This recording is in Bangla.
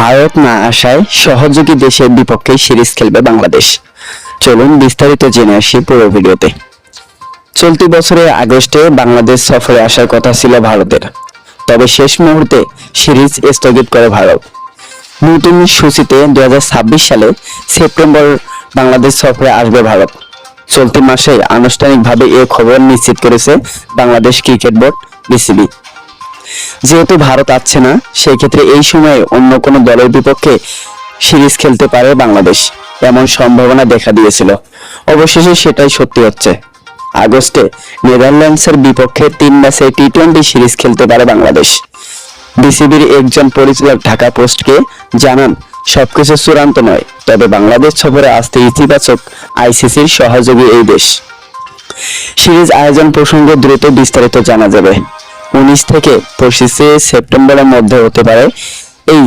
ভারত না আসায় সহযোগী দেশের বিপক্ষে সিরিজ খেলবে বাংলাদেশ। চলুন বিস্তারিত জেনে আসি পুরো ভিডিওতে। চলতি বছরের আগস্টে বাংলাদেশ সফরে আসার কথা ছিল ভারতের। তবে শেষ মুহূর্তে সিরিজ স্থগিত করে ভারত। নতুন সূচিতে দু হাজার ছাব্বিশ সালে সেপ্টেম্বর বাংলাদেশ সফরে আসবে ভারত। চলতি মাসে আনুষ্ঠানিকভাবে এ খবর নিশ্চিত করেছে বাংলাদেশ ক্রিকেট বোর্ড, বিসিবি। যেহেতু ভারত আসছে না, সেই ক্ষেত্রে এই সময়ে অন্য কোনো দলের বিপক্ষে সিরিজ খেলতে পারে বাংলাদেশ, এমন সম্ভাবনা দেখা দিয়েছিল। অবশেষে সেটাই সত্যি হচ্ছে। আগস্টে নেদারল্যান্ডসের বিপক্ষে তিন ম্যাচে টি টোয়েন্টি সিরিজ খেলতে পারে বাংলাদেশ। বিসিবির একজন পরিচালক ঢাকা পোস্টকে জানান, সবকিছু চূড়ান্ত নয়, তবে বাংলাদেশ সফরে আসতে ইতিবাচক আইসিসির সহযোগী এই দেশ। সিরিজ আয়োজন প্রসঙ্গে দ্রুত বিস্তারিত জানা যাবে। উনিশ থেকে পঁচিশে সেপ্টেম্বরের মধ্যে হতে পারে। এই